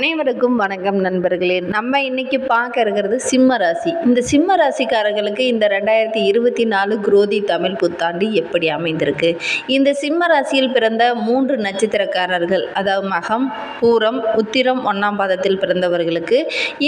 அனைவருக்கும் வணக்கம் நண்பர்களே. நம்ம இன்னைக்கு பார்க்க இருக்கிறது சிம்ம ராசி. இந்த சிம்ம ராசிக்காரர்களுக்கு இந்த ரெண்டாயிரத்தி இருபத்தி நாலு குரோதி தமிழ் புத்தாண்டு எப்படி அமைந்திருக்கு? இந்த சிம்ம ராசியில் பிறந்த மூன்று நட்சத்திரக்காரர்கள் அதாவது மகம் பூரம் உத்திரம் ஒன்றாம் பாதத்தில் பிறந்தவர்களுக்கு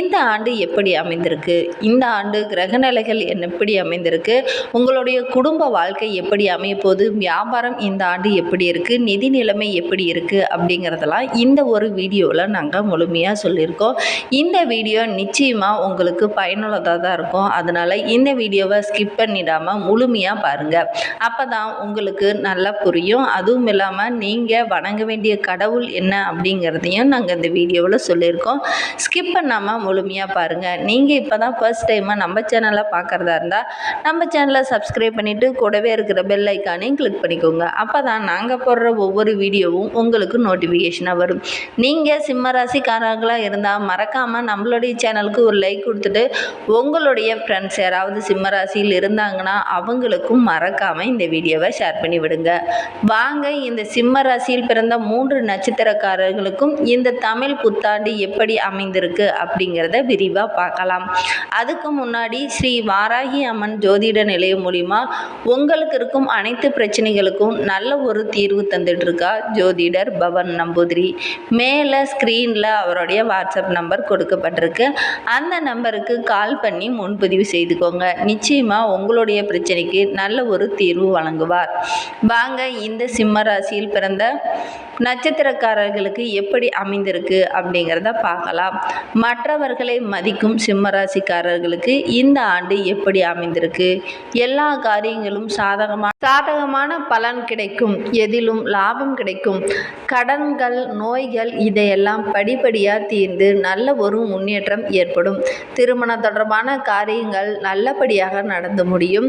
இந்த ஆண்டு எப்படி அமைந்திருக்கு? இந்த ஆண்டு கிரகநிலைகள் எப்படி அமைந்திருக்கு? உங்களுடைய குடும்ப வாழ்க்கை எப்படி அமையப்போது வியாபாரம் இந்த ஆண்டு எப்படி இருக்குது நிதி நிலைமை எப்படி இருக்குது அப்படிங்கிறதெல்லாம் இந்த ஒரு வீடியோவில் நாங்கள் முழுமையாக சொல்லியிருக்கோம். இந்த வீடியோ நிச்சயமாக உங்களுக்கு பயனுள்ளதாக தான் இருக்கும். அதனால் இந்த வீடியோவை ஸ்கிப் பண்ணிடாமல் முழுமையாக பாருங்கள் அப்போ தான் உங்களுக்கு நல்லா புரியும். அதுவும் இல்லாமல் நீங்கள் வணங்க வேண்டிய கடவுள் என்ன அப்படிங்கிறதையும் நாங்கள் இந்த வீடியோவில் சொல்லியிருக்கோம். ஸ்கிப் பண்ணாமல் முழுமையாக பாருங்கள் நீங்கள் இப்போ தான் ஃபர்ஸ்ட் டைமாக நம்ம சேனலை பார்க்குறதா இருந்தால் நம்ம சேனலை சப்ஸ்கிரைப் பண்ணிவிட்டு கூடவே இருக்கிற பெல் ஐக்கானையும் கிளிக் பண்ணிக்கோங்க. அப்போ தான் நாங்கள் போடுற ஒவ்வொரு வீடியோவும் உங்களுக்கு நோட்டிஃபிகேஷனாக வரும். நீங்கள் சிம்மராசி ராசிக்காரர்களாக இருந்தால் மறக்காமல் நம்மளுடைய சேனலுக்கு ஒரு லைக் கொடுத்துட்டு உங்களுடைய ஃப்ரெண்ட்ஸ் யாராவது சிம்மராசியில் இருந்தாங்கன்னா அவங்களுக்கும் மறக்காமல் இந்த வீடியோவை ஷேர் பண்ணி விடுங்க. வாங்க இந்த சிம்ம ராசியில் பிறந்த மூன்று நட்சத்திரக்காரர்களுக்கும் இந்த தமிழ் புத்தாண்டு எப்படி அமைந்திருக்கு அப்படிங்கிறத விரிவாக பார்க்கலாம். அதுக்கு முன்னாடி ஸ்ரீ வாராகி அம்மன் ஜோதிட நிலையம் மூலிமா உங்களுக்கு இருக்கும் அனைத்து பிரச்சனைகளுக்கும் நல்ல ஒரு தீர்வு தந்துட்டு இருக்கா ஜோதிடர் பவன் நம்பூதிரி. மேலே ஸ்க்ரீனில் அவருடைய வாட்ஸ்அப் நம்பர் கொடுக்கப்பட்டிருக்கு. அந்த நம்பருக்கு கால் பண்ணி முன்பதிவு செய்துக்கோங்க. நிச்சயமாக உங்களுடைய பிரச்சனைக்கு நல்ல ஒரு தீர்வு வழங்குவார். வாங்க இந்த சிம்ம ராசியில் பிறந்த நட்சத்திரக்காரர்களுக்கு எப்படி அமைந்திருக்கு அப்படிங்கிறத பார்க்கலாம். மற்றவர்களை மதிக்கும் சிம்மராசிக்காரர்களுக்கு இந்த ஆண்டு எப்படி அமைந்திருக்கு? எல்லா காரியங்களும் சாதகமான சாதகமான பலன் கிடைக்கும். எதிலும் லாபம் கிடைக்கும். கடன்கள் நோய்கள் இதையெல்லாம் படிப்படியாக தீர்ந்து நல்ல ஒரு முன்னேற்றம் ஏற்படும். திருமணம் தொடர்பான காரியங்கள் நல்லபடியாக நடந்து முடியும்.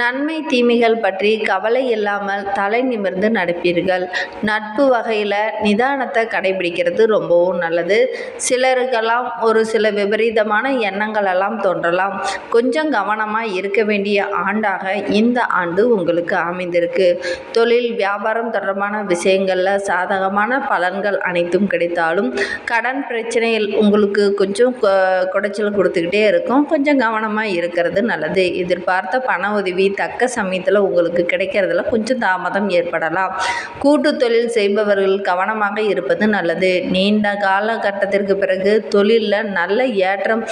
நன்மை தீமைகள் பற்றி கவலை இல்லாமல் தலை நிமிர்ந்து நடப்பீர்கள். நட்பு வகை வகையில் நிதானத்தை கடைபிடிக்கிறது ரொம்பவும் நல்லது. சிலருக்கெல்லாம் ஒரு சில விபரீதமான எண்ணங்கள் எல்லாம் தோன்றலாம். கொஞ்சம் கவனமாக இருக்க வேண்டிய ஆண்டாக இந்த ஆண்டு உங்களுக்கு அமைந்திருக்கு. தொழில் வியாபாரம் தொடர்பான விஷயங்களில் சாதகமான பலன்கள் அனைத்தும் கிடைத்தாலும் கடன் பிரச்சனையில் உங்களுக்கு கொஞ்சம் கொ- குடைச்சல் கொடுத்துக்கிட்டே இருக்கும். கொஞ்சம் கவனமாக இருக்கிறது நல்லது. எதிர்பார்த்த பண உதவி தக்க சமயத்தில் உங்களுக்கு கிடைக்கிறதுல கொஞ்சம் தாமதம் ஏற்படலாம். கூட்டு தொழில் செய்பவர்கள் கவனமாக இருப்பது நல்லது. நீண்ட காலகட்டத்திற்கு பிறகு தொழிலில் நல்ல ஏற்றம்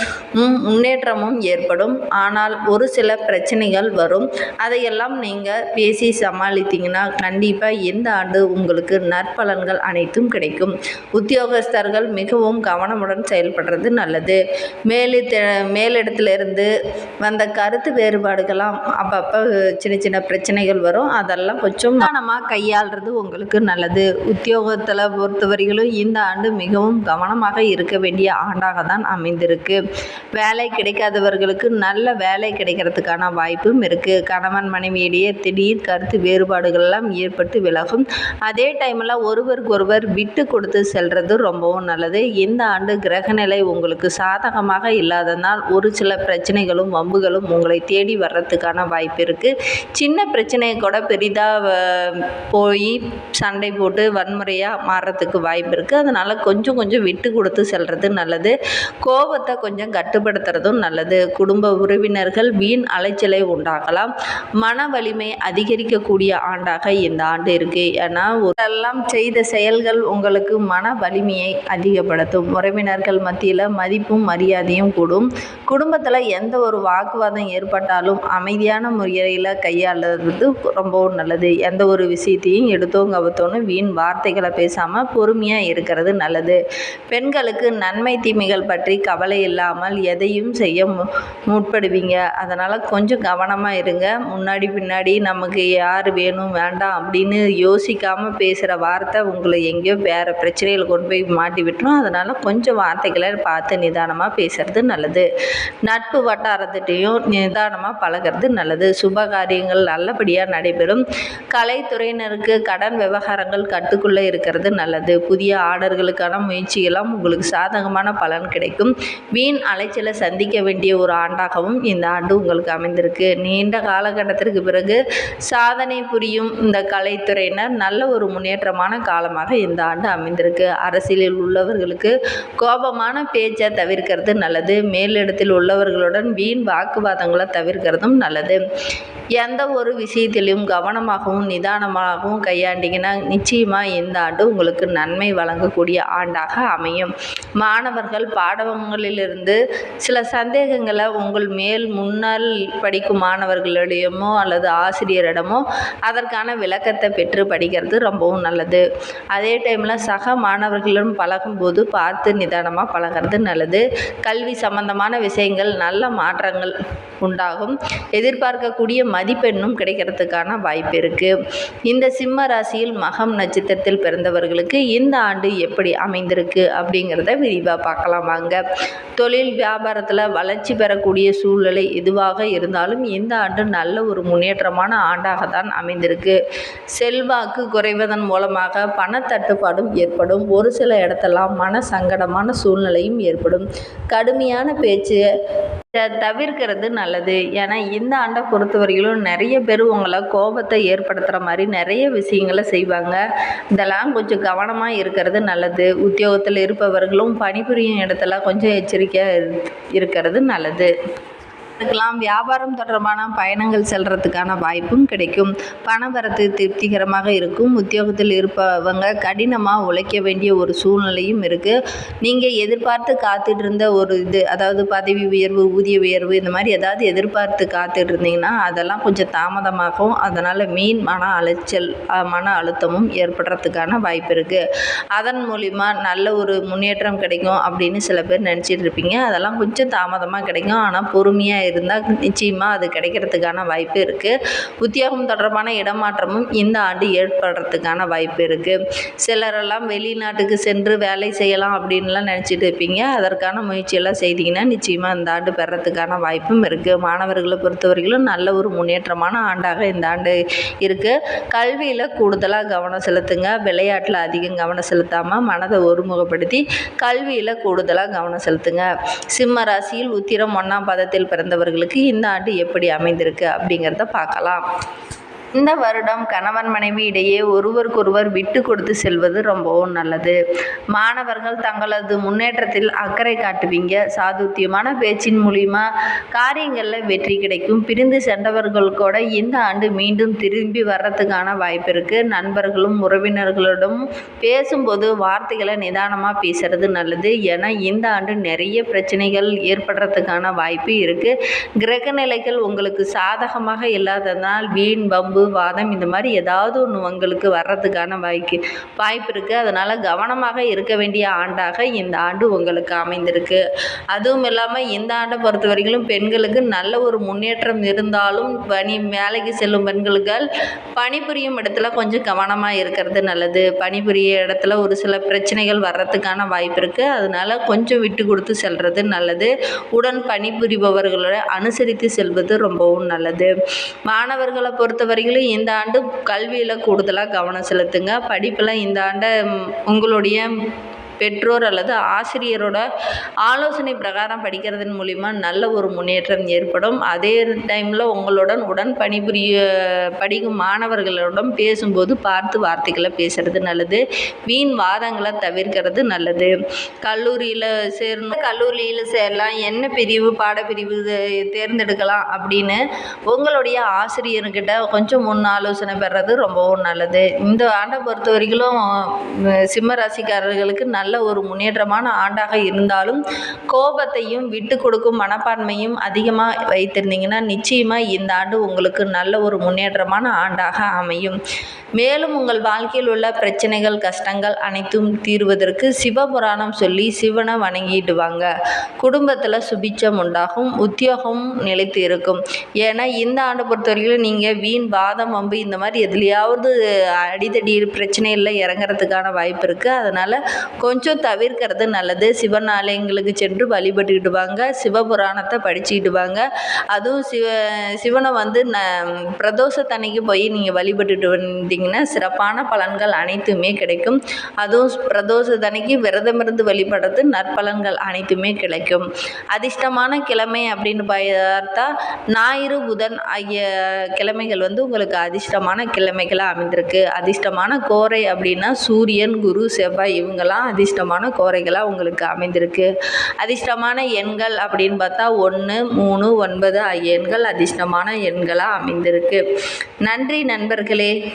முன்னேற்றமும் ஏற்படும். ஆனால் ஒரு சில பிரச்சனைகள் வரும். அதையெல்லாம் நீங்கள் பேசி சமாளித்தீங்கன்னா கண்டிப்பாக இந்த ஆண்டு உங்களுக்கு நற்பலன்கள் அனைத்தும் கிடைக்கும். உத்தியோகஸ்தர்கள் மிகவும் கவனமுடன் செயல்படுறது நல்லது. மேலிட மேலிடத்திலிருந்து வந்த கருத்து வேறுபாடுகள்லாம் அப்பப்போ சின்ன சின்ன பிரச்சனைகள் வரும். அதெல்லாம் கொஞ்சம் கவனமாக கையாளுறது உங்களுக்கு நல்லது. உத்தியோகத்தில் பொறுத்தவரையிலும் இந்த ஆண்டு மிகவும் கவனமாக இருக்க வேண்டிய ஆண்டாக தான் அமைந்திருக்கு. வேலை கிடைக்காதவர்களுக்கு நல்ல வேலை கிடைக்கிறதுக்கான வாய்ப்பும் இருக்குது கணவன் மனைவியிடையே திடீர் கருத்து வேறுபாடுகள் எல்லாம் ஏற்பட்டு விலகும். அதே டைமில் ஒருவருக்கொருவர் விட்டு கொடுத்து செல்கிறது ரொம்பவும் நல்லது. இந்த ஆண்டு கிரகநிலை உங்களுக்கு சாதகமாக இல்லாததால் ஒரு சில பிரச்சனைகளும் வம்புகளும் உங்களை தேடி வர்றதுக்கான வாய்ப்பு இருக்குது சின்ன பிரச்சனையை கூட பெரிதாக போய் சண்டை போட்டு வன்முறையாக மாறுறதுக்கு வாய்ப்பு இருக்குது அதனால் கொஞ்சம் கொஞ்சம் விட்டு கொடுத்து செல்வது நல்லது. கோபத்தை கொஞ்சம் கட்டுப்படுத்துறதும் நல்லது. குடும்ப உறவினர்கள் வீண் அலைச்சலை உண்டாகலாம் மன வலிமை அதிகரிக்கக்கூடிய ஆண்டாக இந்த ஆண்டு இருக்குது ஏன்னா எல்லாம் செய்த செயல்கள் உங்களுக்கு மன வலிமையை அதிகப்படுத்தும். உறவினர்கள் மத்தியில் மதிப்பும் மரியாதையும் கூடும். குடும்பத்தில் எந்த ஒரு வாக்குவாதம் ஏற்பட்டாலும் அமைதியான முறையில் கையாளுறது ரொம்பவும் நல்லது. எந்த ஒரு விஷயத்தையும் எடுத்தோம் கவுத்தோன்னு வீண் வார்த்தைகளை பேசாமல் பொறுமையாக இருக்கிறது நல்லது. பெண்களுக்கு நன்மை தீமைகள் பற்றி கவலை இல்லாமல் எதையும் செய்ய மு முற்படுவீங்க. அதனால் கொஞ்சம் கவனமாக இருங்க. முன்னாடி பின்னாடி நமக்கு யார் வேணும் வேண்டாம் அப்படின்னு யோசிக்காமல் பேசுகிற வார்த்தை உங்களை எங்கேயோ வேறு பிரச்சனையில் கொண்டு போய் மாட்டி விட்டுரும். அதனால் கொஞ்சம் வார்த்தைகளை பார்த்து நிதானமாக பேசுகிறது நல்லது. நட்பு வட்டாரத்திட்டையும் நிதானமாக பழகிறது நல்லது. சுப காரியங்கள் நல்லபடியாக நடைபெறும். கலைத்துறையினருக்கு கடன் விவகாரங்கள் கட்டு அதுக்குள்ளே இருக்கிறது நல்லது. புதிய ஆர்டர்களுக்கான முயற்சியெல்லாம் உங்களுக்கு சாதகமான பலன் கிடைக்கும். வீண் அலைச்சலை சந்திக்க வேண்டிய ஒரு ஆண்டாகவும் இந்த ஆண்டு உங்களுக்கு அமைந்திருக்கு. நீண்ட காலகட்டத்திற்கு பிறகு சாதனை புரியும் இந்த கலைத்துறையினர் நல்ல ஒரு முன்னேற்றமான காலமாக இந்த ஆண்டு அமைந்திருக்கு. அரசியலில் உள்ளவர்களுக்கு கோபமான பேச்சை தவிர்க்கிறது நல்லது. மேலிடத்தில் உள்ளவர்களுடன் வீண் வாக்குவாதங்களை தவிர்க்கிறதும் நல்லது. எந்த ஒரு விஷயத்திலையும் கவனமாகவும் நிதானமாகவும் கையாண்டிங்கன்னா நிச்சயமாக இந்த ஆண்டு உங்களுக்கு நன்மை வழங்கக்கூடிய ஆண்டாக அமையும். மாணவர்கள் பாடவங்களிலிருந்து சில சந்தேகங்களை உங்கள் மேல் முன்னால் படிக்கும் மாணவர்களிடமோ அல்லது ஆசிரியரிடமோ அதற்கான விளக்கத்தை பெற்று படிக்கிறது ரொம்பவும் நல்லது. அதே டைமில் சக மாணவர்களிடம் பழகும்போது பார்த்து நிதானமாக பழகிறது நல்லது. கல்வி சம்பந்தமான விஷயங்கள் நல்ல மாற்றங்கள் உண்டாகும். எதிர்பார்க்கக்கூடிய மதிப்பெண்ணும் கிடைக்கிறதுக்கான வாய்ப்பு இருக்குது இந்த சிம்ம ராசியில் மகம் நட்சத்திர நட்சத்திரத்தில் பிறந்தவர்களுக்கு இந்த ஆண்டு எப்படி அமைந்திருக்கு அப்படிங்கிறத விரிவாக பார்க்கலாம் வாங்க. தொழில் வியாபாரத்தில் வளர்ச்சி பெறக்கூடிய சூழ்நிலை எதுவாக இருந்தாலும் இந்த ஆண்டு நல்ல ஒரு முன்னேற்றமான ஆண்டாக தான் அமைந்திருக்கு. செல்வாக்கு குறைவதன் மூலமாக பணத்தட்டுப்பாடும் ஏற்படும். ஒரு சில இடத்தெல்லாம் மன சங்கடமான சூழ்நிலையும் ஏற்படும். கடுமையான பேச்சு இதை தவிர்க்கிறது நல்லது. ஏன்னா இந்த ஆண்டை பொறுத்தவரையிலும் நிறைய பேர் உங்களை கோபத்தை ஏற்படுத்துகிற மாதிரி நிறைய விஷயங்களை செய்வாங்க. இதெல்லாம் கொஞ்சம் கவனமாக இருக்கிறது நல்லது. உத்தியோகத்தில் இருப்பவர்களும் பணிபுரியும் இடத்துல கொஞ்சம் எச்சரிக்கையாக இருக்கிறது நல்லது. இருக்கலாம் வியாபாரம் தொடர்பான பயணங்கள் செல்றதுக்கான வாய்ப்பும் கிடைக்கும். பணவரத்து திருப்திகரமாக இருக்கும். உத்தியோகத்தில் இருப்பவங்க கடினமாக உழைக்க வேண்டிய ஒரு சூழ்நிலையும் இருக்குது நீங்கள் எதிர்பார்த்து காத்துட்டு இருந்த ஒரு இது அதாவது பதவி உயர்வு ஊதிய உயர்வு இந்த மாதிரி ஏதாவது எதிர்பார்த்து காத்துட்டு இருந்தீங்கன்னா அதெல்லாம் கொஞ்சம் தாமதமாகும். அதனால் மீன் மன அலைச்சல் மன அழுத்தமும் ஏற்படுறதுக்கான வாய்ப்பு இருக்குது அதன் மூலிமா நல்ல ஒரு முன்னேற்றம் கிடைக்கும் அப்படின்னு சில பேர் நினச்சிட்டு இருப்பீங்க. அதெல்லாம் கொஞ்சம் தாமதமாக கிடைக்கும். ஆனால் பொறுமையாக இருந்தால் நிச்சயமாக அது கிடைக்கிறதுக்கான வாய்ப்பு இருக்குது உத்தியோகம் தொடர்பான இடமாற்றமும் இந்த ஆண்டு ஏற்படுறதுக்கான வாய்ப்பு இருக்குது சிலரெல்லாம் வெளிநாட்டுக்கு சென்று வேலை செய்யலாம் அப்படின்லாம் நினச்சிட்டு இருப்பீங்க. அதற்கான முயற்சியெல்லாம் செய்தீங்கன்னா நிச்சயமாக இந்த ஆண்டு பெறத்துக்கான வாய்ப்பும் இருக்குது மாணவர்களை பொறுத்தவரையிலும் நல்ல ஒரு முன்னேற்றமான ஆண்டாக இந்த ஆண்டு இருக்குது கல்வியில் கூடுதலாக கவனம் செலுத்துங்க. விளையாட்டில் அதிகம் கவனம் செலுத்தாமல் மனதை ஒருமுகப்படுத்தி கல்வியில் கூடுதலாக கவனம் செலுத்துங்க. சிம்ம ராசியில் உத்திரம் ஒன்றாம் பதத்தில் பிறந்தவர்களுக்கு இந்த ஆண்டு எப்படி அமைந்திருக்கு அப்படிங்கிறத பார்க்கலாம். இந்த வருடம் கணவன் மனைவி இடையே ஒருவருக்கொருவர் விட்டு கொடுத்து செல்வது ரொம்பவும் நல்லது. மாணவர்கள் தங்களது முன்னேற்றத்தில் அக்கறை காட்டுவீங்க. சாதுத்தியமான பேச்சின் மூலிமா காரியங்களில் வெற்றி கிடைக்கும். பிரிந்து சென்றவர்கள் கூட இந்த ஆண்டு மீண்டும் திரும்பி வர்றதுக்கான வாய்ப்பு இருக்குது நண்பர்களும் உறவினர்களிடம் பேசும்போது வார்த்தைகளை நிதானமாக பேசுறது நல்லது. ஏன்னா இந்த ஆண்டு நிறைய பிரச்சனைகள் ஏற்படுறதுக்கான வாய்ப்பு இருக்குது கிரக நிலைகள் உங்களுக்கு சாதகமாக இல்லாததனால் வீண் வம்பு வாதம் இந்த மாதிரி ஏதாவது ஒன்று உங்களுக்கு வர்றதுக்கான வாய்க்கு வாய்ப்பு இருக்குது அதனால் கவனமாக இருக்க வேண்டிய ஆண்டாக இந்த ஆண்டு உங்களுக்கு அமைந்திருக்கு. அதுவும் இல்லாமல் இந்த ஆண்டை பொறுத்த வரைக்கும் பெண்களுக்கு நல்ல ஒரு முன்னேற்றம் இருந்தாலும் பணி வேலைக்கு செல்லும் பெண்களுக்கு பணிபுரியும் இடத்துல கொஞ்சம் கவனமாக இருக்கிறது நல்லது. பணிபுரிய இடத்துல ஒரு சில பிரச்சனைகள் வர்றதுக்கான வாய்ப்பு இருக்குது அதனால் கொஞ்சம் விட்டு கொடுத்து செல்வது நல்லது. உடன் பணிபுரிபவர்களோட அனுசரித்து செல்வது ரொம்பவும் நல்லது. மாணவர்களை பொறுத்த வரையிலும் இந்த ஆண்டு கல்வியில் கூடுதலாக கவனம் செலுத்துங்க. படிப்பில் இந்த ஆண்டை உங்களுடைய பெற்றோர் அல்லது ஆசிரியரோட ஆலோசனை பிரகாரம் படிக்கிறதன் மூலிமா நல்ல ஒரு முன்னேற்றம் ஏற்படும். அதே டைமில் உங்களுடன் உடன் பணிபுரிய படிக்கும் மாணவர்களுடன் பேசும்போது பார்த்து வார்த்தைகளை பேசுறது நல்லது. வீண் வாதங்களை தவிர்க்கிறது நல்லது. கல்லூரியில் சேரணும் கல்லூரியில் சேரலாம் என்ன பிரிவு பாடப்பிரிவு தேர்ந்தெடுக்கலாம் அப்படின்னு உங்களுடைய ஆசிரியர்கிட்ட கொஞ்சம் முன் ஆலோசனை பெறது ரொம்பவும் நல்லது. இந்த ஆண்டை பொறுத்த வரைக்கும் சிம்ம ராசிக்காரர்களுக்கு நல்ல ஒரு முன்னேற்றமான ஆண்டாக இருந்தாலும் கோபத்தையும் விட்டு கொடுக்கும் மனப்பான்மையும் அதிகமாக வைத்திருந்தீங்கன்னா நிச்சயமாக இந்த ஆண்டு உங்களுக்கு நல்ல ஒரு முன்னேற்றமான ஆண்டாக அமையும். மேலும் உங்கள் வாழ்க்கையில் உள்ள பிரச்சனைகள் கஷ்டங்கள் அனைத்தும் தீர்வதற்கு சிவபுராணம் சொல்லி சிவனை வணங்கிட்டு வாங்க குடும்பத்தில் சுபிச்சம் உண்டாகும் உத்தியோகம் நிலைத்து இருக்கும். ஏன்னா இந்த ஆண்டை பொறுத்தவரைக்கும் நீங்கள் வீண் வாதம் வம்பு இந்த மாதிரி எதுலையாவது அடிதடி பிரச்சனையில் இறங்குறதுக்கான வாய்ப்பு இருக்குது அதனால் கொஞ்சம் கொஞ்சம் தவிர்க்கிறது நல்லது. சிவன் ஆலயங்களுக்கு சென்று வழிபட்டுக்கிட்டு வாங்க சிவபுராணத்தை படிச்சுக்கிட்டு வாங்க அதுவும் சிவ சிவனை வந்து ந பிரதோஷத்தன்னைக்கு போய் நீங்கள் வழிபட்டுட்டு வந்தீங்கன்னா சிறப்பான பலன்கள் அனைத்துமே கிடைக்கும். அதுவும் பிரதோஷத்தன்னைக்கு விரதமிருந்து வழிபடுறது நற்பலன்கள் அனைத்துமே கிடைக்கும். அதிர்ஷ்டமான கிழமை அப்படின்னு பார்த்தா ஞாயிறு புதன் ஆகிய கிழமைகள் வந்து உங்களுக்கு அதிர்ஷ்டமான கிழமைகளாக அமைந்திருக்கு. அதிர்ஷ்டமான கோரை அப்படின்னா சூரியன் குரு செவ்வாய் இவங்கெல்லாம் அதிர்ஷ்டமான கோரைகளாக உங்களுக்கு அமைந்திருக்கு. அதிர்ஷ்டமான எண்கள் அப்படின்னு பார்த்தா ஒன்று மூணு ஒன்பது ஆகிய எண்கள் அதிர்ஷ்டமான எண்களாக அமைந்திருக்கு. நன்றி நண்பர்களே.